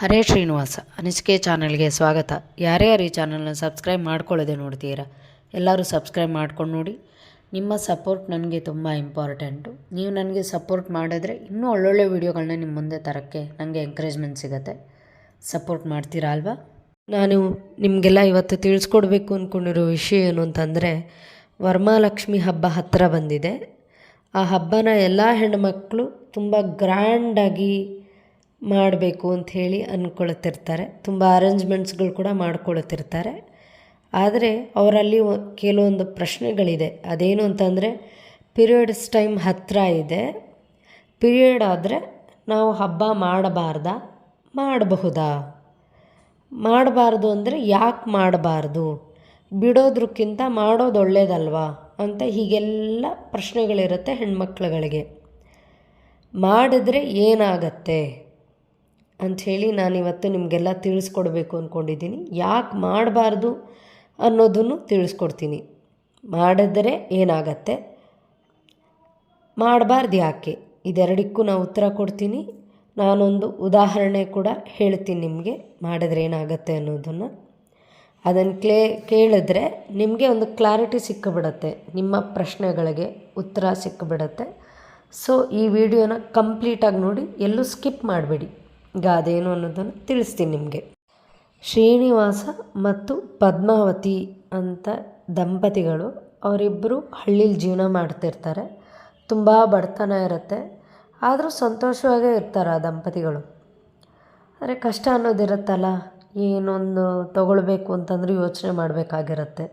ಹರೇ ಶ್ರೀನಿವಾಸ. ಅನಿಸಿಕೆ ಚಾನಲ್ಗೆ ಸ್ವಾಗತ. ಯಾರ್ಯಾರು ಈ ಚಾನಲ್ನ ಸಬ್ಸ್ಕ್ರೈಬ್ ಮಾಡ್ಕೊಳ್ಳೋದೆ ನೋಡ್ತೀರಾ, ಎಲ್ಲರೂ ಸಬ್ಸ್ಕ್ರೈಬ್ ಮಾಡ್ಕೊಂಡು ನೋಡಿ. ನಿಮ್ಮ ಸಪೋರ್ಟ್ ನನಗೆ ತುಂಬ ಇಂಪಾರ್ಟೆಂಟು. ನೀವು ನನಗೆ ಸಪೋರ್ಟ್ ಮಾಡಿದ್ರೆ ಇನ್ನೂ ಒಳ್ಳೊಳ್ಳೆ ವೀಡಿಯೋಗಳನ್ನ ನಿಮ್ಮ ಮುಂದೆ ತರೋಕ್ಕೆ ನನಗೆ ಎಂಕರೇಜ್ಮೆಂಟ್ ಸಿಗುತ್ತೆ. ಸಪೋರ್ಟ್ ಮಾಡ್ತೀರಾ ಅಲ್ವಾ? ನಾನು ನಿಮಗೆಲ್ಲ ಇವತ್ತು ತಿಳಿಸ್ಕೊಡ್ಬೇಕು ಅಂದ್ಕೊಂಡಿರೋ ವಿಷಯ ಏನು ಅಂತಂದರೆ ವರಮಹಾಲಕ್ಷ್ಮಿ ಹಬ್ಬ ಹತ್ತಿರ ಬಂದಿದೆ. ಆ ಹಬ್ಬನ ಎಲ್ಲ ಹೆಣ್ಮಕ್ಳು ತುಂಬ ಗ್ರ್ಯಾಂಡಾಗಿ ಮಾಡಬೇಕು ಅಂಥೇಳಿ ಅಂದ್ಕೊಳ್ತಿರ್ತಾರೆ ತುಂಬ ಅರೇಂಜ್ಮೆಂಟ್ಸ್ಗಳು ಕೂಡ ಮಾಡ್ಕೊಳ್ತಿರ್ತಾರೆ. ಆದರೆ ಅವರಲ್ಲಿ ಕೆಲವೊಂದು ಪ್ರಶ್ನೆಗಳಿದೆ. ಅದೇನು ಅಂತಂದರೆ ಪೀರಿಯಡ್ಸ್ ಟೈಮ್ ಹತ್ತಿರ ಇದೆ. ಪೀರಿಯಡ್ ಆದರೆ ನಾವು ಹಬ್ಬ ಮಾಡಬಾರ್ದಾ? ಮಾಡಬಹುದಾ? ಮಾಡಬಾರ್ದು ಅಂದರೆ ಯಾಕೆ ಮಾಡಬಾರ್ದು? ಬಿಡೋದ್ರಕ್ಕಿಂತ ಮಾಡೋದು ಒಳ್ಳೇದಲ್ವಾ? ಅಂತ ಹೀಗೆಲ್ಲ ಪ್ರಶ್ನೆಗಳಿರುತ್ತೆ ಹೆಣ್ಮಕ್ಳುಗಳಿಗೆ. ಮಾಡಿದ್ರೆ ಏನಾಗತ್ತೆ? ಅಂಥೇಳಿ ನಾನಿವತ್ತು ನಿಮಗೆಲ್ಲ ತಿಳಿಸ್ಕೊಡ್ಬೇಕು ಅಂದ್ಕೊಂಡಿದ್ದೀನಿ ಯಾಕೆ ಮಾಡಬಾರ್ದು ಅನ್ನೋದನ್ನು ತಿಳಿಸ್ಕೊಡ್ತೀನಿ. ಮಾಡಿದರೆ ಏನಾಗತ್ತೆ? ಮಾಡಬಾರ್ದು ಯಾಕೆ? ಇದೆರಡಕ್ಕೂ ನಾನು ಉತ್ತರ ಕೊಡ್ತೀನಿ. ನಾನೊಂದು ಉದಾಹರಣೆ ಕೂಡ ಹೇಳ್ತೀನಿ ನಿಮಗೆ. ಮಾಡಿದ್ರೆ ಏನಾಗುತ್ತೆ ಅನ್ನೋದನ್ನು. ಅದನ್ನು ಕ್ಲೇ, ಕೇಳಿದ್ರೆ ನಿಮಗೆ ಒಂದು ಕ್ಲಾರಿಟಿ ಸಿಕ್ಕಿಬಿಡತ್ತೆ. ನಿಮ್ಮ ಪ್ರಶ್ನೆಗಳಿಗೆ ಉತ್ತರ ಸಿಕ್ಕಿಬಿಡತ್ತೆ. ಸೊ, ಈ ವಿಡಿಯೋನ ಕಂಪ್ಲೀಟಾಗಿ ನೋಡಿ ಎಲ್ಲೂ ಸ್ಕಿಪ್ ಮಾಡಬೇಡಿ. ಅದೇನು ಅನ್ನೋದನ್ನು ತಿಳಿಸ್ತೀನಿ ನಿಮಗೆ. ಶ್ರೀನಿವಾಸ ಮತ್ತು ಪದ್ಮಾವತಿ ಅಂತ ದಂಪತಿಗಳು ಅವರಿಬ್ಬರು ಹಳ್ಳಿಲಿ ಜೀವನ ಮಾಡ್ತಿರ್ತಾರೆ. ತುಂಬ ಬಡತನ ಇರುತ್ತೆ. ಆದರೂ ಸಂತೋಷವಾಗೇ ಇರ್ತಾರೆ ಆ ದಂಪತಿಗಳು. ಆದರೆ ಕಷ್ಟ ಅನ್ನೋದಿರುತ್ತಲ್ಲ ಏನೊಂದು ತಗೊಳ್ಬೇಕು ಅಂತಂದ್ರೆ ಯೋಚನೆ ಮಾಡಬೇಕಾಗಿರುತ್ತೆ.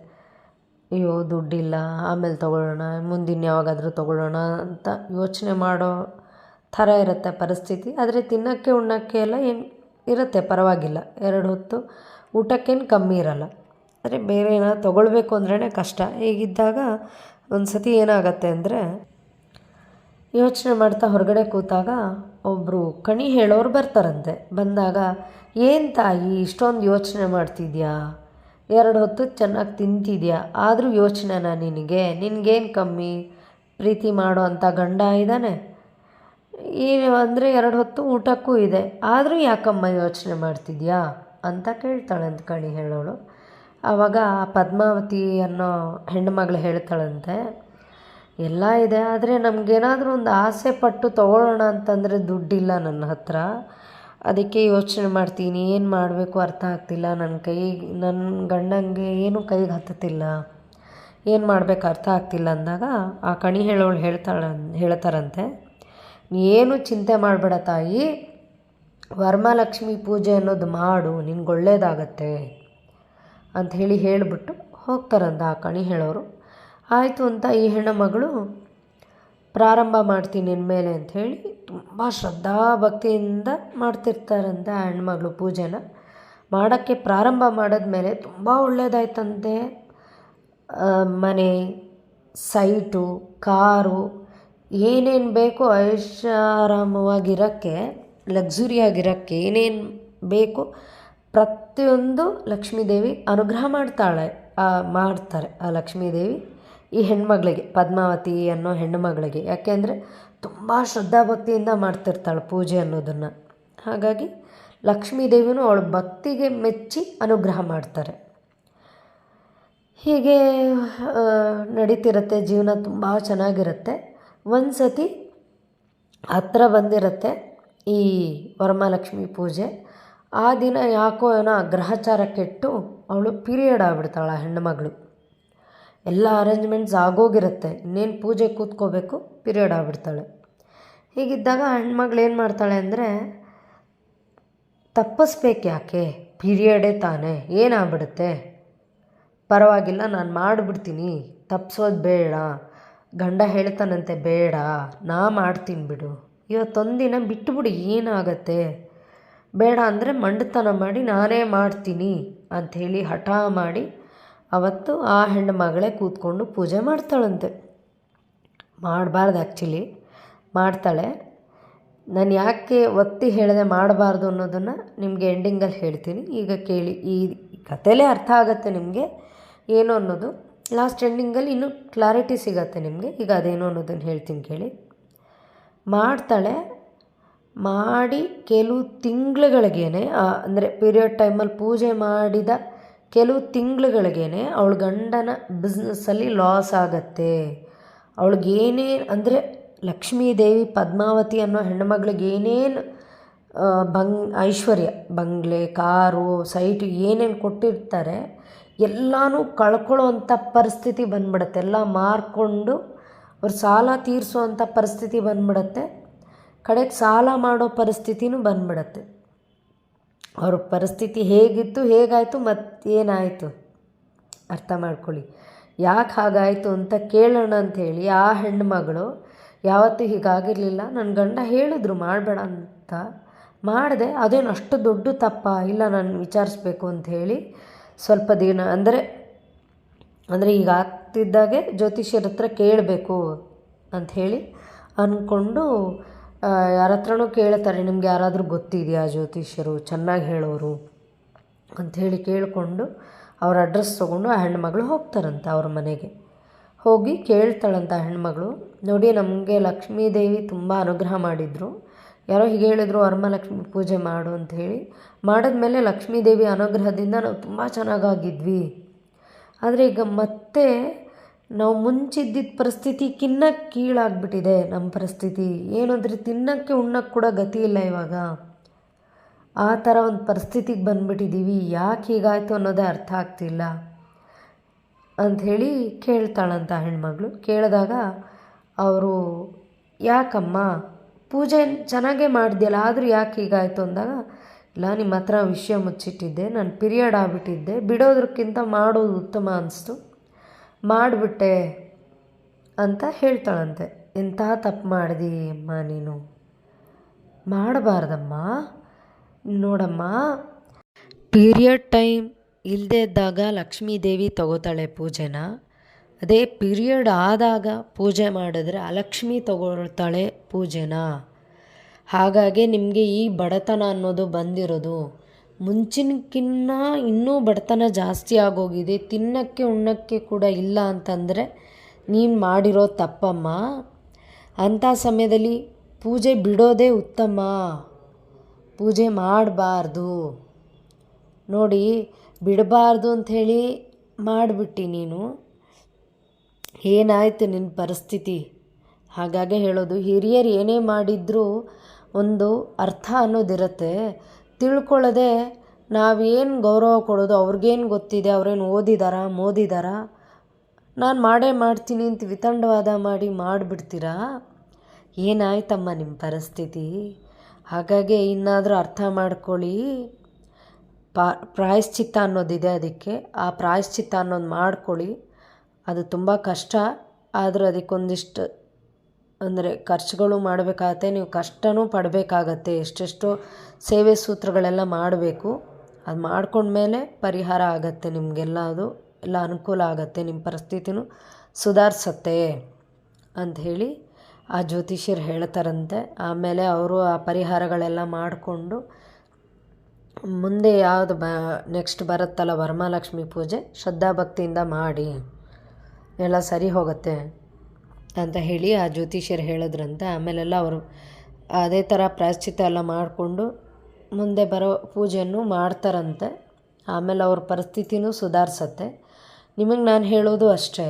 ಅಯ್ಯೋ, ದುಡ್ಡಿಲ್ಲ, ಆಮೇಲೆ ತೊಗೊಳ್ಳೋಣ ಮುಂದಿನ ಯಾವಾಗಾದರೂ ತೊಗೊಳ್ಳೋಣ ಅಂತ ಯೋಚನೆ ಮಾಡೋ ಥರ ಇರುತ್ತೆ ಪರಿಸ್ಥಿತಿ. ಆದರೆ ತಿನ್ನೋಕ್ಕೆ, ಉಣ್ಣೋಕ್ಕೆ ಎಲ್ಲ ಏನು ಇರುತ್ತೆ ಪರವಾಗಿಲ್ಲ. ಎರಡು ಹೊತ್ತು ಊಟಕ್ಕೇನು ಕಮ್ಮಿ ಇರಲ್ಲ. ಆದರೆ ಬೇರೆ ಏನಾದ್ರು ತೊಗೊಳ್ಬೇಕು ಅಂದ್ರೇ ಕಷ್ಟ. ಹೀಗಿದ್ದಾಗ ಒಂದು ಸತಿ ಏನಾಗತ್ತೆ ಅಂದರೆ ಯೋಚನೆ ಮಾಡ್ತಾ ಹೊರಗಡೆ ಕೂತಾಗ ಒಬ್ಬರು ಕಣಿ ಹೇಳೋರು ಬರ್ತಾರಂತೆ. ಬಂದಾಗ, ಏನು ತಾಯಿ, ಇಷ್ಟೊಂದು ಯೋಚನೆ ಮಾಡ್ತಿದ್ಯಾ? ಎರಡು ಹೊತ್ತು ಚೆನ್ನಾಗಿ ತಿಂತಿದ್ಯಾ? ಆದರೂ ಯೋಚನೆನಾ ನಿನಗೆ? ನಿನಗೇನು ಕಮ್ಮಿ? ಪ್ರೀತಿ ಮಾಡೋ ಅಂಥ ಗಂಡ ಇದ್ದಾನೆ. ಏನು ಅಂದರೆ ಎರಡು ಹೊತ್ತು ಊಟಕ್ಕೂ ಇದೆ. ಆದರೂ ಯಾಕಮ್ಮ ಯೋಚನೆ ಮಾಡ್ತಿದ್ಯಾ? ಅಂತ ಕೇಳ್ತಾಳಂತ ಕಣಿ ಹೇಳೋಳು. ಆವಾಗ ಪದ್ಮಾವತಿ ಅನ್ನೋ ಹೆಣ್ಣುಮಗಳು ಹೇಳ್ತಾಳಂತೆ, ಎಲ್ಲ ಇದೆ, ಆದರೆ ನಮಗೇನಾದರೂ ಒಂದು ಆಸೆ ಪಟ್ಟು ತೊಗೊಳ್ಳೋಣ ಅಂತಂದರೆ ದುಡ್ಡಿಲ್ಲ ನನ್ನ ಹತ್ರ. ಅದಕ್ಕೆ ಯೋಚನೆ ಮಾಡ್ತೀನಿ, ಏನು ಮಾಡಬೇಕು ಅರ್ಥ ಆಗ್ತಿಲ್ಲ. ನನ್ನ ಕೈ ನನ್ನ ಗಂಡಂಗೆ ಏನೂ ಕೈಗೆ ಹತ್ತುತ್ತಿಲ್ಲ. ಏನು ಮಾಡಬೇಕು ಅರ್ಥ ಆಗ್ತಿಲ್ಲ ಅಂದಾಗ ಆ ಕಣಿ ಹೇಳೋಳು, ಹೇಳ್ತಾಳ ಹೇಳ್ತಾರಂತೆ ಏನು ಚಿಂತೆ ಮಾಡಬೇಡ ತಾಯಿ. ವರಮಹಾಲಕ್ಷ್ಮಿ ಪೂಜೆ ಅನ್ನೋದು ಮಾಡು, ನಿನ್ಗೆ ಒಳ್ಳೇದಾಗತ್ತೆ ಅಂತ ಹೇಳಿ ಹೇಳಿಬಿಟ್ಟು ಹೋಗ್ತಾರಂತ ಆ ಕಣಿ ಹೇಳೋರು. ಆಯಿತು ಅಂತ ಈ ಹೆಣ್ಣು ಮಗಳು ಪ್ರಾರಂಭ ಮಾಡ್ತೀನಿ ಇನ್ಮೇಲೆ ಅಂಥೇಳಿ ತುಂಬ ಶ್ರದ್ಧಾ ಭಕ್ತಿಯಿಂದ ಮಾಡ್ತಿರ್ತಾರಂತೆ ಆ ಹೆಣ್ಮಗಳು ಪೂಜೆನ. ಮಾಡೋಕ್ಕೆ ಪ್ರಾರಂಭ ಮಾಡಿದ್ಮೇಲೆ ತುಂಬ ಒಳ್ಳೆಯದಾಯ್ತಂತೆ ಮನೆ, ಸೈಟು, ಕಾರು ಏನೇನು ಬೇಕೋ ಐಷಾರಾಮವಾಗಿರೋಕ್ಕೆ, ಲಕ್ಸುರಿಯಾಗಿರೋಕ್ಕೆ ಏನೇನು ಬೇಕು ಪ್ರತಿಯೊಂದು ಲಕ್ಷ್ಮೀದೇವಿ ಅನುಗ್ರಹ ಮಾಡ್ತಾಳೆ ಮಾಡ್ತಾರೆ ಆ ಲಕ್ಷ್ಮೀದೇವಿ ಈ ಹೆಣ್ಮಗಳಿಗೆ, ಪದ್ಮಾವತಿ ಅನ್ನೋ ಹೆಣ್ಣುಮಗಳಿಗೆ ಯಾಕೆಂದರೆ ತುಂಬ ಶ್ರದ್ಧಾಭಕ್ತಿಯಿಂದ ಮಾಡ್ತಿರ್ತಾಳೆ ಪೂಜೆ ಅನ್ನೋದನ್ನು. ಹಾಗಾಗಿ ಲಕ್ಷ್ಮೀದೇವಿನೂ ಅವಳ ಭಕ್ತಿಗೆ ಮೆಚ್ಚಿ ಅನುಗ್ರಹ ಮಾಡ್ತಾರೆ. ಹೀಗೆ ನಡೀತಿರುತ್ತೆ, ಜೀವನ ತುಂಬ ಚೆನ್ನಾಗಿರುತ್ತೆ. ಒಂದು ಸತಿ ಹತ್ರ ಬಂದಿರುತ್ತೆ ಈ ವರಮಹಾಲಕ್ಷ್ಮಿ ಪೂಜೆ. ಆ ದಿನ ಯಾಕೋ ಏನೋ ಗ್ರಹಚಾರ ಕೆಟ್ಟು ಅವಳು ಪೀರಿಯಡ್ ಆಗ್ಬಿಡ್ತಾಳೆ ಆ ಹೆಣ್ಣುಮಗಳು. ಎಲ್ಲ ಅರೇಂಜ್ಮೆಂಟ್ಸ್ ಆಗೋಗಿರುತ್ತೆ. ಇನ್ನೇನು ಪೂಜೆ ಕೂತ್ಕೋಬೇಕು, ಪೀರಿಯಡ್ ಆಗ್ಬಿಡ್ತಾಳೆ. ಹೀಗಿದ್ದಾಗ ಹೆಣ್ಮಗಳು ಏನು ಮಾಡ್ತಾಳೆ ಅಂದರೆ, ತಪ್ಪಿಸ್ಬೇಕು ಯಾಕೆ? ಪೀರಿಯಡೇ ತಾನೇ. ಏನಾಗ್ಬಿಡುತ್ತೆ? ಪರವಾಗಿಲ್ಲ, ನಾನು ಮಾಡಿಬಿಡ್ತೀನಿ. ತಪ್ಪಿಸೋದು ಬೇಡ. ಗಂಡ ಹೇಳ್ತಾನಂತೆ, ಬೇಡ, ನಾ ಮಾಡ್ತೀನಿ ಬಿಡು. ಇವತ್ತೊಂದಿನ ಬಿಟ್ಟುಬಿಡು ಏನಾಗತ್ತೆ? ಬೇಡ ಅಂದರೆ ಮಂಡತನ ಮಾಡಿ ನಾನೇ ಮಾಡ್ತೀನಿ ಅಂಥೇಳಿ ಹಠ ಮಾಡಿ ಅವತ್ತು ಆ ಹೆಣ್ಣು ಮಗಳೇ ಕೂತ್ಕೊಂಡು ಪೂಜೆ ಮಾಡ್ತಾಳಂತೆ. ಮಾಡಬಾರ್ದು ಆ್ಯಕ್ಚುಲಿ ಮಾಡ್ತಾಳೆ. ನಾನು ಯಾಕೆ ಒತ್ತಿ ಹೇಳದೆ ಮಾಡಬಾರ್ದು ಅನ್ನೋದನ್ನು ನಿಮಗೆ ಎಂಡಿಂಗಲ್ಲಿ ಹೇಳ್ತೀನಿ. ಈಗ ಕೇಳಿ, ಈ ಕಥೆಲೇ ಅರ್ಥ ಆಗುತ್ತೆ ನಿಮಗೆ? ಏನು ಅನ್ನೋದು? ಲಾಸ್ಟ್ ಎಂಡಿಂಗಲ್ಲಿ ಇನ್ನೂ ಕ್ಲಾರಿಟಿ ಸಿಗತ್ತೆ ನಿಮಗೆ. ಈಗ ಅದೇನು ಅನ್ನೋದನ್ನು ಹೇಳ್ತೀನಿ ಕೇಳಿ. ಮಾಡ್ತಾಳೆ, ಮಾಡಿ ಕೆಲವು ತಿಂಗಳುಗಳಿಗೇನೆ ಅಂದರೆ ಪೀರಿಯಡ್ ಟೈಮಲ್ಲಿ ಪೂಜೆ ಮಾಡಿದ ಕೆಲವು ತಿಂಗಳುಗಳಿಗೇನೆ ಅವಳ ಗಂಡನ ಬಿಸ್ನೆಸ್ಸಲ್ಲಿ ಲಾಸ್ ಆಗತ್ತೆ. ಅವಳಿಗೇನೇ ಅಂದರೆ ಲಕ್ಷ್ಮೀ ದೇವಿ ಪದ್ಮಾವತಿ ಅನ್ನೋ ಹೆಣ್ಮಗ್ಳಿಗೆ ಏನೇನು ಬಂಗ್, ಐಶ್ವರ್ಯ, ಬಂಗ್ಲೆ, ಕಾರು ಸೈಟು ಏನೇನು ಕೊಟ್ಟಿರ್ತಾರೆ ಎಲ್ಲನೂ ಕಳ್ಕೊಳ್ಳೋವಂಥ ಪರಿಸ್ಥಿತಿ ಬಂದ್ಬಿಡುತ್ತೆ. ಎಲ್ಲ ಮಾರ್ಕೊಂಡು ಅವ್ರ ಸಾಲ ತೀರಿಸುವಂಥ ಪರಿಸ್ಥಿತಿ ಬಂದ್ಬಿಡುತ್ತೆ. ಕಡೆಗೆ ಸಾಲ ಮಾಡೋ ಪರಿಸ್ಥಿತಿನೂ ಬಂದ್ಬಿಡುತ್ತೆ. ಅವ್ರ ಪರಿಸ್ಥಿತಿ ಹೇಗಿತ್ತು, ಹೇಗಾಯಿತು ಮತ್ತು ಏನಾಯಿತು? ಅರ್ಥ ಮಾಡ್ಕೊಳ್ಳಿ. ಯಾಕೆ ಹಾಗಾಯಿತು ಅಂತ ಕೇಳೋಣ ಅಂಥೇಳಿ ಆ ಹೆಣ್ಮಗಳು ಯಾವತ್ತೂ ಹೀಗಾಗಿರಲಿಲ್ಲ. ನನ್ನ ಗಂಡ ಹೇಳಿದ್ರು ಮಾಡಬೇಡ ಅಂತ ಮಾಡಿದೆ. ಅದೇನು ಅಷ್ಟು ದೊಡ್ಡ ತಪ್ಪ? ಇಲ್ಲ, ನಾನು ವಿಚಾರಿಸ್ಬೇಕು ಅಂಥೇಳಿ ಸ್ವಲ್ಪ ದಿನ ಅಂದರೆ ಅಂದರೆ ಈಗ ಆಗ್ತಿದ್ದಾಗೆ ಜ್ಯೋತಿಷ್ಯರ ಹತ್ರ ಕೇಳಬೇಕು ಅಂಥೇಳಿ ಅಂದ್ಕೊಂಡು ಯಾರ ಹತ್ರನೂ ಕೇಳ್ತಾರೆ, ನಿಮ್ಗೆ ಯಾರಾದರೂ ಗೊತ್ತಿದೆಯಾ ಜ್ಯೋತಿಷ್ಯರು, ಚೆನ್ನಾಗಿ ಹೇಳೋರು ಅಂಥೇಳಿ ಕೇಳಿಕೊಂಡು ಅವ್ರ ಅಡ್ರೆಸ್ ತೊಗೊಂಡು ಆ ಹೆಣ್ಮಗಳು ಹೋಗ್ತಾರಂತೆ ಅವ್ರ ಮನೆಗೆ. ಹೋಗಿ ಕೇಳ್ತಾಳಂತ ಹೆಣ್ಮಗಳು. ನೋಡಿ ನಮಗೆ ಲಕ್ಷ್ಮೀದೇವಿ ತುಂಬ ಅನುಗ್ರಹ ಮಾಡಿದರು. ಯಾರೋ ಹೀಗೆ ಹೇಳಿದ್ರು ವರಮಹಾಲಕ್ಷ್ಮಿ ಪೂಜೆ ಮಾಡು ಅಂತ ಹೇಳಿ. ಮಾಡಿದ್ಮೇಲೆ ಲಕ್ಷ್ಮೀ ದೇವಿ ಅನುಗ್ರಹದಿಂದ ನಾವು ತುಂಬ ಚೆನ್ನಾಗಾಗಿದ್ವಿ. ಆದರೆ ಈಗ ಮತ್ತೆ ನಾವು ಮುಂಚಿದ್ದಿದ್ದ ಪರಿಸ್ಥಿತಿಕ್ಕಿನ್ನ ಕೀಳಾಗ್ಬಿಟ್ಟಿದೆ ನಮ್ಮ ಪರಿಸ್ಥಿತಿ. ಏನಂದರೆ ತಿನ್ನೋಕ್ಕೆ ಉಣ್ಣಕ್ಕೆ ಕೂಡ ಗತಿ ಇಲ್ಲ ಇವಾಗ. ಆ ಥರ ಒಂದು ಪರಿಸ್ಥಿತಿಗೆ ಬಂದುಬಿಟ್ಟಿದ್ದೀವಿ ಯಾಕೆ ಹೀಗಾಯಿತು ಅನ್ನೋದೇ ಅರ್ಥ ಆಗ್ತಿಲ್ಲ ಅಂಥೇಳಿ ಕೇಳ್ತಾಳಂತ ಹೆಣ್ಮಗಳು. ಕೇಳಿದಾಗ ಅವರು, ಯಾಕಮ್ಮ ಪೂಜೆ ಚೆನ್ನಾಗೇ ಮಾಡಿದ್ಯಲ್ಲ, ಆದರೂ ಯಾಕೆ ಹೀಗಾಯಿತು ಅಂದಾಗ, ಇಲ್ಲ, ನಿಮ್ಮ ಹತ್ರ ವಿಷಯ ಮುಚ್ಚಿಟ್ಟಿದ್ದೆ, ನಾನು ಪಿರಿಯಡ್ ಆಗಿಬಿಟ್ಟಿದ್ದೆ ಬಿಡೋದಕ್ಕಿಂತ ಮಾಡೋದು ಉತ್ತಮ ಅನ್ನಿಸ್ತು ಮಾಡಿಬಿಟ್ಟೆ ಅಂತ ಹೇಳ್ತಾಳಂತೆ. ಎಂತಹ ತಪ್ಪು ಮಾಡಿದಿ ಅಮ್ಮ ನೀನು. ಮಾಡಬಾರ್ದಮ್ಮ. ನೋಡಮ್ಮ, ಪೀರಿಯಡ್ ಟೈಮ್ ಇಲ್ಲದೇ ಇದ್ದಾಗ ಲಕ್ಷ್ಮೀ ದೇವಿ ತಗೋತಾಳೆ ಪೂಜೆನ. ಅದೇ ಪೀರಿಯಡ್ ಆದಾಗ ಪೂಜೆ ಮಾಡಿದ್ರೆ ಅಲಕ್ಷ್ಮಿ ತಗೊಳ್ತಾಳೆ ಪೂಜೆನ. ಹಾಗಾಗಿ ನಿಮಗೆ ಈ ಬಡತನ ಅನ್ನೋದು ಬಂದಿರೋದು. ಮುಂಚಿನಕ್ಕಿನ್ನ ಇನ್ನೂ ಬಡತನ ಜಾಸ್ತಿ ಆಗೋಗಿದೆ. ತಿನ್ನಕ್ಕೆ ಉಣ್ಣಕ್ಕೆ ಕೂಡ ಇಲ್ಲ ಅಂತಂದರೆ ನೀನು ಮಾಡಿರೋ ತಪ್ಪಮ್ಮ. ಅಂಥ ಸಮಯದಲ್ಲಿ ಪೂಜೆ ಬಿಡೋದೇ ಉತ್ತಮ. ಪೂಜೆ ಮಾಡಬಾರ್ದು. ನೋಡಿ, ಬಿಡಬಾರ್ದು ಅಂಥೇಳಿ ಮಾಡಿಬಿಟ್ಟು ನೀನು. ಏನಾಯಿತು ನಿನ್ನ ಪರಿಸ್ಥಿತಿ? ಹಾಗಾಗಿ ಹೇಳೋದು, ಹಿರಿಯರು ಏನೇ ಮಾಡಿದರೂ ಒಂದು ಅರ್ಥ ಅನ್ನೋದಿರುತ್ತೆ. ತಿಳ್ಕೊಳ್ಳದೆ ನಾವೇನು ಗೌರವ ಕೊಡೋದು, ಅವ್ರಿಗೇನು ಗೊತ್ತಿದೆ, ಅವ್ರೇನು ಓದಿದಾರಾ, ಮೋದಿದಾರಾ? ನಾನು ಮಾಡೇ ಮಾಡ್ತೀನಿ ಅಂತ ವಿತಂಡವಾದ ಮಾಡಿ ಮಾಡಿಬಿಡ್ತೀರಾ? ಏನಾಯ್ತಮ್ಮ ನಿಮ್ಮ ಪರಿಸ್ಥಿತಿ? ಹಾಗಾಗಿ ಇನ್ನಾದರೂ ಅರ್ಥ ಮಾಡ್ಕೊಳ್ಳಿ. ಪಾ, ಪ್ರಾಯಶ್ಚಿತ್ತ ಅನ್ನೋದಿದೆ ಅದಕ್ಕೆ. ಆ ಪ್ರಾಯಶ್ಚಿತ್ತ ಅನ್ನೋದು ಮಾಡ್ಕೊಳ್ಳಿ. ಅದು ತುಂಬ ಕಷ್ಟ, ಆದರೂ ಅದಕ್ಕೊಂದಿಷ್ಟು, ಅಂದರೆ ಖರ್ಚುಗಳು ಮಾಡಬೇಕಾಗತ್ತೆ, ನೀವು ಕಷ್ಟವೂ ಪಡಬೇಕಾಗತ್ತೆ, ಎಷ್ಟೆಷ್ಟೋ ಸೇವೆ ಸೂತ್ರಗಳೆಲ್ಲ ಮಾಡಬೇಕು. ಅದು ಮಾಡ್ಕೊಂಡ್ಮೇಲೆ ಪರಿಹಾರ ಆಗತ್ತೆ ನಿಮಗೆಲ್ಲ ಅದು ಎಲ್ಲ ಅನುಕೂಲ ಆಗತ್ತೆ ನಿಮ್ಮ ಪರಿಸ್ಥಿತಿನೂ ಸುಧಾರಿಸತ್ತೆ ಅಂಥೇಳಿ ಆ ಜ್ಯೋತಿಷ್ಯರು ಹೇಳ್ತಾರಂತೆ. ಆಮೇಲೆ ಅವರು ಆ ಪರಿಹಾರಗಳೆಲ್ಲ ಮಾಡಿಕೊಂಡು ಮುಂದೆ ಯಾವುದು ಬ ನೆಕ್ಸ್ಟ್ ಬರುತ್ತಲ್ಲ ವರಮಹಾಲಕ್ಷ್ಮಿ ಪೂಜೆ, ಶ್ರದ್ಧಾಭಕ್ತಿಯಿಂದ ಮಾಡಿ. ಎಲ್ಲ ಸರಿ ಹೋಗುತ್ತೆ ಅಂತ ಹೇಳಿ ಆ ಜ್ಯೋತಿಷ್ಯರು ಹೇಳಿದ್ರಂತೆ. ಆಮೇಲೆಲ್ಲ ಅವರು ಅದೇ ಥರ ಪ್ರಾಶ್ಚಿತ್ಯ ಎಲ್ಲ ಮಾಡಿಕೊಂಡು ಮುಂದೆ ಬರೋ ಪೂಜೆಯನ್ನು ಮಾಡ್ತಾರಂತೆ. ಆಮೇಲೆ ಅವ್ರ ಪರಿಸ್ಥಿತಿನೂ ಸುಧಾರಿಸತ್ತೆ. ನಿಮಗೆ ನಾನು ಹೇಳೋದು ಅಷ್ಟೇ,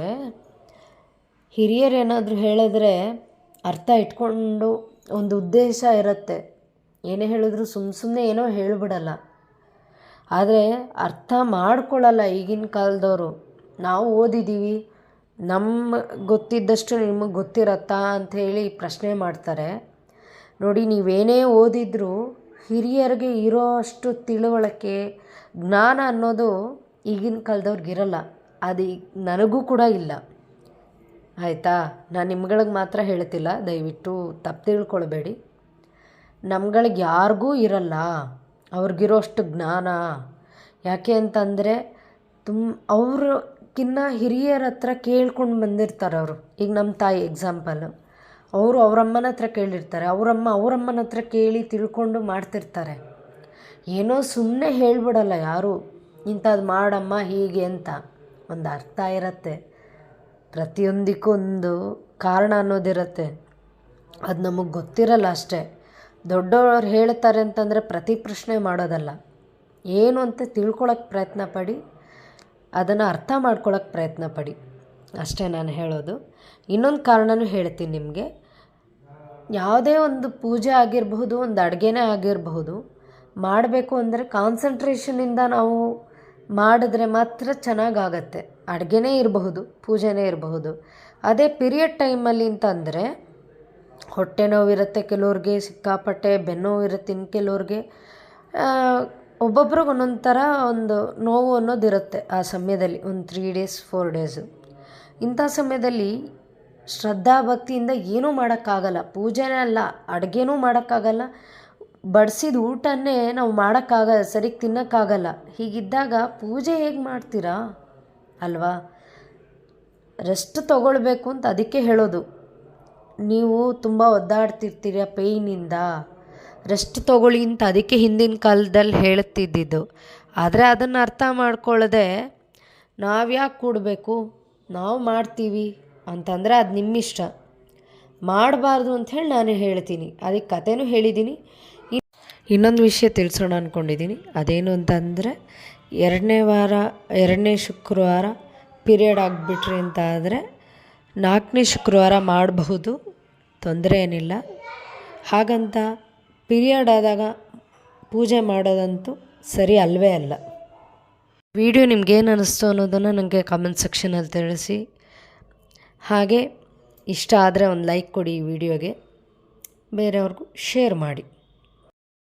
ಹಿರಿಯರು ಏನಾದರೂ ಹೇಳಿದ್ರೆ ಅರ್ಥ ಇಟ್ಕೊಂಡು ಒಂದು ಉದ್ದೇಶ ಇರುತ್ತೆ. ಏನೇ ಹೇಳಿದ್ರು ಸುಮ್ಮ ಸುಮ್ಮನೆ ಏನೋ ಹೇಳಿಬಿಡಲ್ಲ. ಆದರೆ ಅರ್ಥ ಮಾಡ್ಕೊಳ್ಳಲ್ಲ ಈಗಿನ ಕಾಲದವರು. ನಾವು ಓದಿದ್ದೀವಿ ನಮ್ಮ ಗೊತ್ತಿದ್ದಷ್ಟು ನಿಮಗೆ ಗೊತ್ತಿರತ್ತಾ ಅಂಥೇಳಿ ಪ್ರಶ್ನೆ ಮಾಡ್ತಾರೆ. ನೋಡಿ, ನೀವೇನೇ ಓದಿದ್ರೂ ಹಿರಿಯರಿಗೆ ಇರೋ ಅಷ್ಟು ತಿಳುವಳಿಕೆ, ಜ್ಞಾನ ಅನ್ನೋದು ಈಗಿನ ಕಾಲದವ್ರಿಗಿರಲ್ಲ ಅದು ಈಗ ನನಗೂ ಕೂಡ ಇಲ್ಲ. ಆಯಿತಾ? ನಾನು ನಿಮ್ಗಳಿಗೆ ಮಾತ್ರ ಹೇಳ್ತಿಲ್ಲ. ದಯವಿಟ್ಟು ತಪ್ಪು ತಿಳ್ಕೊಳ್ಬೇಡಿ. ನಮ್ಗಳಿಗೆ ಯಾರಿಗೂ ಇರಲ್ಲ. ಅವ್ರಿಗಿರೋ ಅಷ್ಟು ಜ್ಞಾನ. ಯಾಕೆ ಅಂತಂದರೆ ತುಂಬ ಅವ್ರಕ್ಕಿನ್ನ ಹಿರಿಯರ ಹತ್ರ ಕೇಳ್ಕೊಂಡು ಬಂದಿರ್ತಾರೆ ಅವರು. ಈಗ ನಮ್ಮ ತಾಯಿ ಎಕ್ಸಾಂಪಲ್ ಅವರು ಅವರಮ್ಮನ ಹತ್ರ ಕೇಳಿರ್ತಾರೆ. ಅವರಮ್ಮ ಅವರಮ್ಮನ ಹತ್ರ ಕೇಳಿ ತಿಳ್ಕೊಂಡು ಮಾಡ್ತಿರ್ತಾರೆ. ಏನೋ ಸುಮ್ಮನೆ ಹೇಳ್ಬಿಡಲ್ಲ ಯಾರು. ಇಂಥದ್ದು ಮಾಡಮ್ಮ ಹೀಗೆ ಅಂತ. ಒಂದು ಅರ್ಥ ಇರತ್ತೆ. ಪ್ರತಿಯೊಂದಕ್ಕೂ ಒಂದು ಕಾರಣ ಅನ್ನೋದಿರುತ್ತೆ. ಅದು ನಮಗೆ ಗೊತ್ತಿರಲ್ಲ ಅಷ್ಟೇ. ದೊಡ್ಡವರು ಹೇಳ್ತಾರೆ ಅಂತಂದರೆ ಪ್ರತಿ ಪ್ರಶ್ನೆ ಮಾಡೋದಲ್ಲ. ಏನು ಅಂತ ತಿಳ್ಕೊಳಕ್ಕೆ ಪ್ರಯತ್ನ ಪಡಿ. ಅದನ್ನು ಅರ್ಥ ಮಾಡ್ಕೊಳ್ಳೋಕ್ಕೆ ಪ್ರಯತ್ನ ಪಡಿ. ಅಷ್ಟೇ ನಾನು ಹೇಳೋದು. ಇನ್ನೊಂದು ಕಾರಣನೂ ಹೇಳ್ತೀನಿ ನಿಮಗೆ. ಯಾವುದೇ ಒಂದು ಪೂಜೆ ಆಗಿರಬಹುದು, ಒಂದು ಅಡುಗೆನೇ ಆಗಿರಬಹುದು, ಮಾಡಬೇಕು ಅಂದರೆ ಕಾನ್ಸಂಟ್ರೇಷನಿಂದ ನಾವು ಮಾಡಿದ್ರೆ ಮಾತ್ರ ಚೆನ್ನಾಗಾಗತ್ತೆ. ಅಡುಗೆನೇ ಇರಬಹುದು, ಪೂಜೆನೇ ಇರಬಹುದು. ಅದೇ ಪಿರಿಯಡ್ ಟೈಮಲ್ಲಿ ಅಂತಂದರೆ, ಹೊಟ್ಟೆ ನೋವಿರುತ್ತೆ ಕೆಲವ್ರಿಗೆ, ಸಿಕ್ಕಾಪಟ್ಟೆ ಬೆನ್ನೋವಿರುತ್ತೆ ಇನ್ನು ಕೆಲವ್ರಿಗೆ ಒಬ್ಬೊಬ್ರಿಗೆ ಒಂದೊಂದು ಥರ ಒಂದು ನೋವು ಅನ್ನೋದಿರುತ್ತೆ ಆ ಸಮಯದಲ್ಲಿ, ಒಂದು ತ್ರೀ ಡೇಸ್ ಫೋರ್ ಡೇಸು ಇಂಥ ಸಮಯದಲ್ಲಿ ಶ್ರದ್ಧಾ ಭಕ್ತಿಯಿಂದ ಏನೂ ಮಾಡೋಕ್ಕಾಗಲ್ಲ. ಪೂಜೆನೇ ಅಲ್ಲ, ಅಡುಗೆನೂ ಮಾಡೋಕ್ಕಾಗಲ್ಲ. ಬಡಿಸಿದ ಊಟನೇ ನಾವು ಮಾಡೋಕ್ಕಾಗಲ್ಲ ಸರಿಗೆ ತಿನ್ನೋಕ್ಕಾಗಲ್ಲ. ಹೀಗಿದ್ದಾಗ ಪೂಜೆ ಹೇಗೆ ಮಾಡ್ತೀರಾ? ಅಲ್ವಾ? ರೆಸ್ಟ್ ತೊಗೊಳ್ಬೇಕು ಅಂತ ಅದಕ್ಕೆ ಹೇಳೋದು. ನೀವು ತುಂಬ ಒದ್ದಾಡ್ತಿರ್ತೀರ ಪೇಯ್ನಿಂದ ರೆಸ್ಟ್ ತೊಗೊಳ್ಳಿ ಅಂತ ಅದಕ್ಕೆ ಹಿಂದಿನ ಕಾಲದಲ್ಲಿ ಹೇಳುತ್ತಿದ್ದಿದ್ದು. ಆದರೆ ಅದನ್ನು ಅರ್ಥ ಮಾಡ್ಕೊಳ್ಳದೆ ನಾವ್ಯಾಕೆ ಕೂಡಬೇಕು? ನಾವು ಮಾಡ್ತೀವಿ ಅಂತಂದರೆ ಅದು ನಿಮ್ಮಿಷ್ಟ. ಮಾಡಬಾರ್ದು ಅಂಥೇಳಿ ನಾನು ಹೇಳ್ತೀನಿ. ಅದಕ್ಕೆ ಕಥೆನೂ ಹೇಳಿದ್ದೀನಿ. ಇನ್ನೊಂದು ವಿಷಯ ತಿಳಿಸೋಣ ಅಂದ್ಕೊಂಡಿದ್ದೀನಿ ಅದೇನು ಅಂತಂದರೆ ಎರಡನೇ ವಾರ, ಎರಡನೇ ಶುಕ್ರವಾರ ಪಿರಿಯಡ್ ಆಗಿಬಿಟ್ರಿ ಅಂತ ಆದರೆ ನಾಲ್ಕನೇ ಶುಕ್ರವಾರ ಮಾಡಬಹುದು. ತೊಂದರೆ ಏನಿಲ್ಲ. ಹಾಗಂತ ಪೀರಿಯಡ್ ಆದಾಗ ಪೂಜೆ ಮಾಡೋದಂತೂ ಸರಿ ಅಲ್ಲವೇ ಅಲ್ಲ. ವಿಡಿಯೋ ನಿಮ್ಗೇನು ಅನ್ನಿಸ್ತು ಅನ್ನೋದನ್ನು ನನಗೆ ಕಾಮೆಂಟ್ ಸೆಕ್ಷನಲ್ಲಿ ತಿಳಿಸಿ. ಹಾಗೆ ಇಷ್ಟ ಆದರೆ ಒಂದು ಲೈಕ್ ಕೊಡಿ ಈ ವಿಡಿಯೋಗೆ. ಬೇರೆಯವ್ರಿಗೂ ಶೇರ್ ಮಾಡಿ.